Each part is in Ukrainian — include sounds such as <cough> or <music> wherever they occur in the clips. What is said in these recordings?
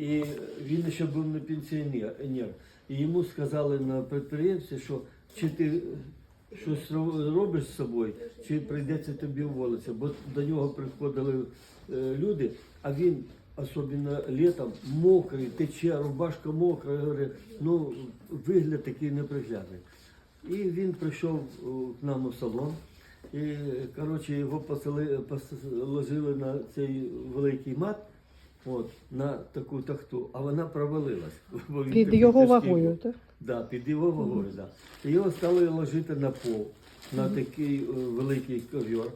І він ще був не пенсіонер. І йому сказали на підприємстві, що чи ти щось робиш з собою, чи прийдеться тобі уволитися. Бо до нього приходили е, люди, а він, особливо літом, мокрий, тече, рубашка мокра, говорить, ну вигляд такий неприглядний. І він прийшов к нам у салон. І, коротше, його положили на цей великий мат, от, на таку тахту, а вона провалилась. <laughs> Під його вагою, так? Да, під його вагою, да. І його стали ложити на пол, на такий е, великий ковер.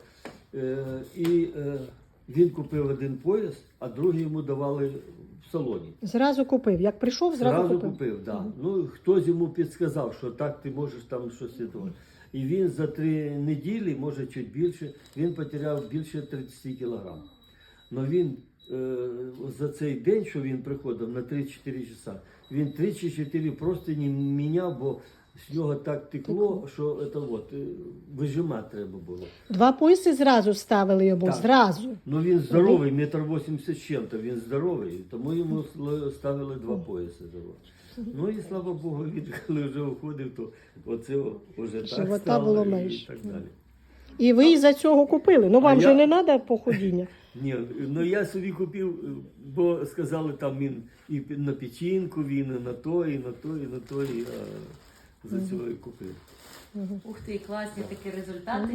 Е, і е, він купив один пояс, а другий йому давали в салоні. Зразу купив. Як прийшов, зразу, Зразу купив. купив, да. Ну, хтось йому підсказав, що так ти можеш там щось віддавати. І він за три неділі, може чуть більше, він потеряв більше 30 кілограм. Но він е, за цей день, що він приходив на 3-4 часа, він 3 чи 4 просто не міняв, бо з нього так текло, що це от, е, вижимати треба було. Два пояси зразу ставили йому, Так. зразу. Ну він здоровий, метр вісімдесят з чим-то, він здоровий, тому йому сл- ставили два пояси. того. Ну і слава Богу, він коли вже уходив, то оце вже так стало було і менше. так далі. І ви із-за цього купили. Ну вам А же я- не треба походіння. <laughs> Ні, ну я собі купив, бо сказали, там він і на печінку, він і на то, і на то, і на то, і я за цього і купив. Ух ти, класні такі результати.